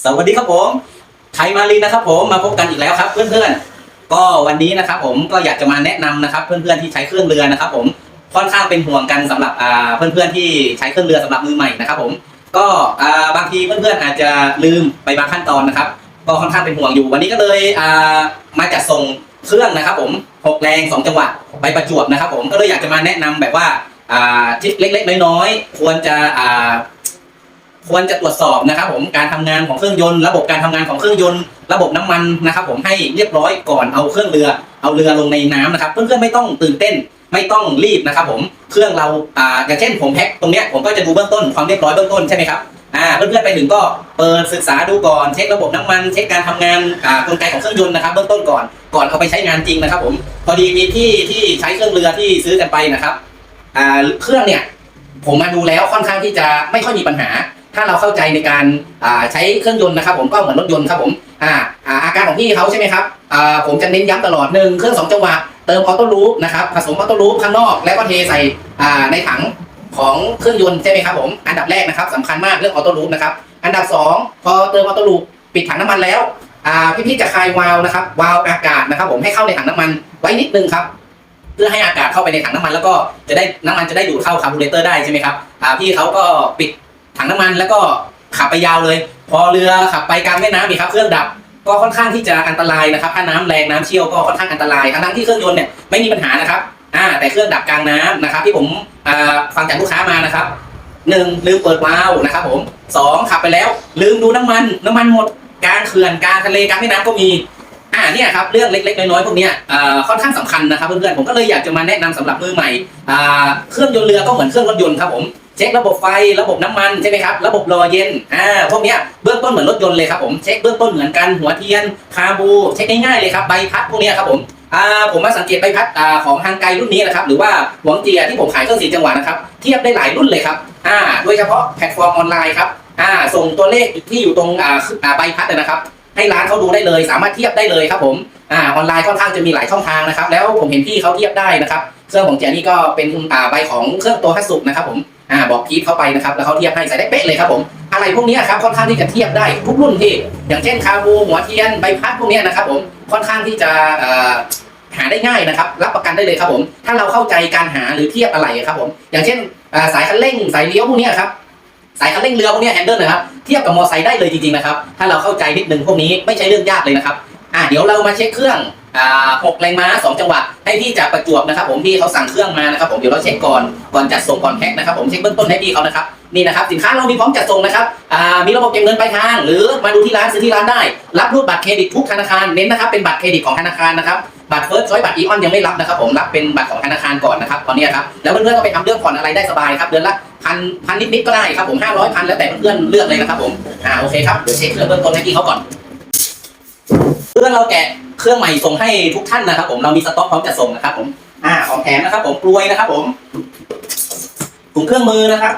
สวัสดีครับผมไทยมารีนะครับผมมาพบกันอีกแล้วครับ เพื่อนๆ ก็วันนี้นะครับ ผมก็อยากจะมาแนะนำนะครับ เพื่อนๆที่ใช้เครื่องเรือนะครับ ผมค่อนข้างเป็นห่วงกันสำหรับอ่าเพื่อนๆที่ใช้เครื่องเรือสำหรับมือใหม่นะครับ ผมก็บางทีเพื่อนๆอาจจะลืมไปบางขั้นตอนนะครับ ก็ค่อนข้างเป็นห่วงอยู่ วันนี้ก็เลยมาจัดส่งเครื่องนะครับ ผมหกแรงสองจังหวะไปประจวบนะครับ ผมก็เลยอยากจะมาแนะนำแบบว่าที่เล็กๆน้อยๆควรจะ ควรจะตรวจสอบนะครับ ผมการทำงานของเครื่องยนต์ระบบการทำงานของเครื่องยนต์ระบบน้ำมันนะครับ ผมให้เรียบร้อยก่อนเอาเครื่องเรือ เอาเรือลงในน้ำนะครับ เพื่อนๆไม่ต้องตื่นเต้นไม่ต้องรีบนะครับ ผมเครื่องเราอ่าอย่างเช่นผมแพ็คตรงเนี้ยผมก็จะดูเบื้องต้นความเรียบร้อยเบื้องต้นใช่ไหมครับอ่าเพื่อนๆไปถึงก็เปิดศึกษาดูก่อนเช็คระบบน้ำมัน เช็คการทำงานอ่ากลไกของเครื่องยนต์นะครับเบื้องต้นก่อนก่อนเอาไปใช้งานจริงนะครับ ผมพอดีมีที่ที่ใช้เครื่องเรือที่ซื้อกันไปนะครับอ่าเครื่องเนี่ยผมมาดูแล้วค่อนข้างที่จะไม่ค่อยมีปัญหา ถ้าเราเข้าใจในการใช้เครื่องยนต์นะครับ ผมก็เหมือนรถยนต์ครับผมอ่าอาอาการของพี่เขาใช่ไหมครับผมจะเน้นย้ำตลอดหนึ่งเครื่องสองจังหวะเติมออโต้ลูปนะครับผสมออโต้ลูปข้างนอกแล้วก็เทใส่ในถังของเครื่องยนต์ใช่ไหมครับผมอันดับแรกนะครับสำคัญมากเรื่องออโต้ลูปนะครับอันดับสองพอเติมออโต้ลูปปิดถังน้ำมันแล้วอ่พี่ๆจะคลายวาล์วนะครับวาล์วอากาศนะครับ ผมให้เข้าในถังน้ำมันไว้นิดนึงครับเพื่อให้อากาศเข้าไปในถังน้ำมันแล้วก็จะได้น้ำมันจะได้ดูดเข้าคาร์บูเรเตอร์ได้ใช่ไหมครับพี่เขาก็ปิด ถังน้ำมันแล้วก็ขับไปยาวเลย พอเรือขับไปกลางแม่น้ำอีกครับเครื่องดับ ก็ค่อนข้างที่จะอันตรายนะครับ ถ้าน้ำแรงน้ำเชี่ยวก็ค่อนข้างอันตรายทั้งที่เครื่องยนต์เนี่ยไม่มีปัญหานะครับอ่าแต่เครื่องดับกลางน้ำนะครับ ที่ผมฟังจากลูกค้ามานะครับหนึ่งลืมเปิดวาล์วนะครับผมสองขับไปแล้ว ลืมดูน้ำมัน น้ำมันหมดกลางเขื่อนกลางทะเลกลางแม่น้ำก็มีอ่าเนี่ยครับเรื่องเล็กๆน้อยๆพวกเนี้ยค่อนข้างสำคัญนะครับเพื่อนๆผมก็เลยอยากจะมาแนะนำสำหรับมือใหม่เครื่องยนต์เรือก็เหมือนเครื่องรถยนต์ครับผม เช็คระบบไฟระบบน้ำมันใช่ไหมครับระบบรอเย็นอ่าพวกเนี้ยเบื้องต้นเหมือนรถยนต์เลยครับผมเช็คเบื้องต้นเหมือนกันหัวเทียนคาบูเช็คง่ายๆเลยครับใบพัดพวกเนี้ยครับผมอ่าผมมาสังเกตใบพัดอ่าของทางไกลรุ่นนี้นะครับหรือว่าหวงเจียที่ผมขายเครื่องสีจังหวะนะครับเทียบได้หลายรุ่นเลยครับอ่าโดยเฉพาะแพลตฟอร์มออนไลน์ครับอ่าส่งตัวเลขที่อยู่ตรงอ่าอ่าใบพัดนะครับให้ร้านเขาดูได้เลย สามารถเทียบได้เลยครับผมอ่าออนไลน์ค่อนข้างจะมีหลายช่องทางนะครับ แล้วผมเห็นพี่เขาเทียบได้นะครับ เครื่องของเจียนี่ก็เป็นอ่าใบของเครื่องตัวฮัตสุนะครับผม อ่าบอกพีทเข้าไปนะครับแล้วเขาเทียบให้ใส่ได้เป๊ะเลยครับผมอะไรพวกนี้ครับค่อนข้างที่จะเทียบได้ทุกรุ่นที่ อย่างเช่นคาบูหัวเทียนใบพัดพวกนี้นะครับผมค่อนข้างที่จะหาได้ง่ายนะครับ รับประกันได้เลยครับผม ถ้าเราเข้าใจการหาหรือเทียบอะไรครับผม อย่างเช่นสายคันเร่งสายเลี้ยวพวกนี้ครับสายคันเร่งเรือพวกนี้แฮนเดิลนะครับเทียบกับมอไซค์ได้เลยจริงๆนะครับถ้าเราเข้าใจนิดนึงพวกนี้ไม่ใช่เรื่องยากเลยนะครับอ่าเดี๋ยวเรามาเช็คเครื่อง หกแรงม้าสองจังหวะให้พี่จากประจวบนะครับ ผมพี่เขาสั่งเครื่องมานะครับผมเดี๋ยวเราเช็คก่อนก่อนจัดส่งก่อนแพ็คนะครับผมเช็คเบื้องต้นให้พี่เขานะครับนี่นะครับสินค้าเรามีพร้อมจัดส่งนะครับมีระบบเก็บเงินปลายทาง หรือมาดูที่ร้านซื้อที่ร้านได้ รับรูดบัตรเครดิตทุกธนาคารเน้นนะครับเป็นบัตรเครดิตของธนาคารนะครับบัตรเฟิร์สช้อยบัตรอีออนยังไม่รับนะครับผมรับเป็นบัตรของธนาคารก่อนนะครับตอนนี้ครับแล้วเพื่อนๆก็ไปทำเรื่องผ่อนอะไรได้สบายครับเดือนละพันพันนิดๆก็ได้ครับผมห้าร้อยพันแล้วแต่เพื่อนๆเลือกเลยนะครับผมอ่าโอเคครับเดี๋ยวเช็คเครื่องเบื้องต้นให้พี่เขาก่อนเพื่อเราแกะ เครื่องใหม่ส่งให้ทุกท่านนะครับ ผมเรามีสต็อกพร้อมจะส่งนะครับ ผมอ่าของแถมนะครับ ผมกลวยนะครับ ผมถุงเครื่องมือนะครับ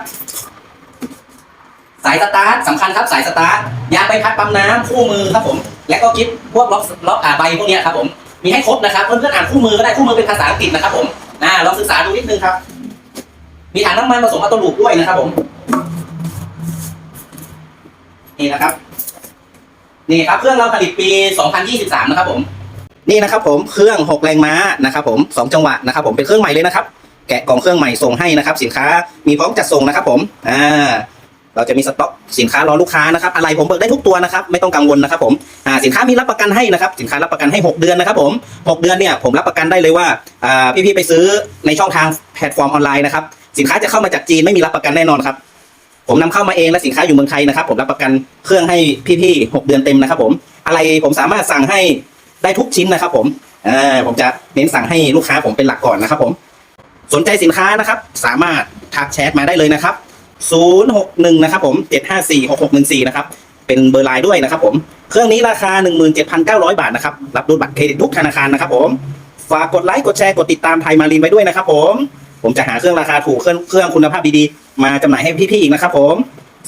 สายสตาร์ทสำคัญครับสายสตาร์ทยางใบพัดปั๊มน้ำคู่มือครับผม และก็กิ๊บพวกล็อกล็อกอ่าใบพวกนี้ครับผมมีให้ครบนะครับเพื่อนๆอ่านคู่มือก็ได้คู่มือเป็นภาษาอังกฤษนะครับ ผมอ่าลองศึกษาดูนิดนึงครับ มีถังน้ำมันผสมอัตโลูปด้วยนะครับ ผมนี่นะครับนี่ครับเครื่องเราผลิตปี 2023 นะครับผม นี่นะครับผมเครื่อง6แรงม้านะครับผม2จังหวะนะครับผมเป็นเครื่องใหม่เลยนะครับ แกะกล่องเครื่องใหม่ส่งให้นะครับสินค้ามีพร้อมจัดส่งนะครับผมอ่าเราจะมีสต็อกสินค้ารอลูกค้านะครับอะไรผมเบิกได้ทุกตัวนะครับไม่ต้องกังวลนะครับผมอ่าสินค้ามีรับประกันให้นะครับสินค้ารับประกันให้ 6 เดือนนะครับผม 6 เดือนเนี่ยผมรับประกันได้เลยว่าอ่าพี่ๆไปซื้อในช่องทางแพลตฟอร์มออนไลน์นะครับสินค้าจะเข้ามาจากจีนไม่มีรับประกันแน่นอนครับผมนำเข้ามาเองและสินค้าอยู่เมืองไทยนะครับ ผมรับประกันเครื่องให้พี่ๆหกเดือนเต็มนะครับ ผมอะไรผมสามารถสั่งให้ ได้ทุกชิ้นนะครับ ผมเออผมจะเน้นสั่งให้ลูกค้าผมเป็นหลักก่อนนะครับ ผม สนใจสินค้านะครับ สามารถทักแชทมาได้เลยนะครับ 061 นะครับ ผม754 6614 นะครับ เป็นเบอร์ไลน์ด้วยนะครับ ผม เครื่องนี้ราคา 17,900 บาทนะครับ รับรูดบัตรเครดิตทุกธนาคารนะครับ ผม ฝากกดไลค์ กดแชร์ กดติดตามไทยมารีนไว้ด้วยนะครับ ผม ผมจะหาเครื่องราคาถูก เครื่องเครื่องคุณภาพดีๆ มาจำหน่ายให้พี่ๆอีกนะครับ ผม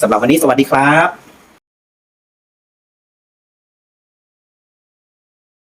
สำหรับวันนี้สวัสดีครับ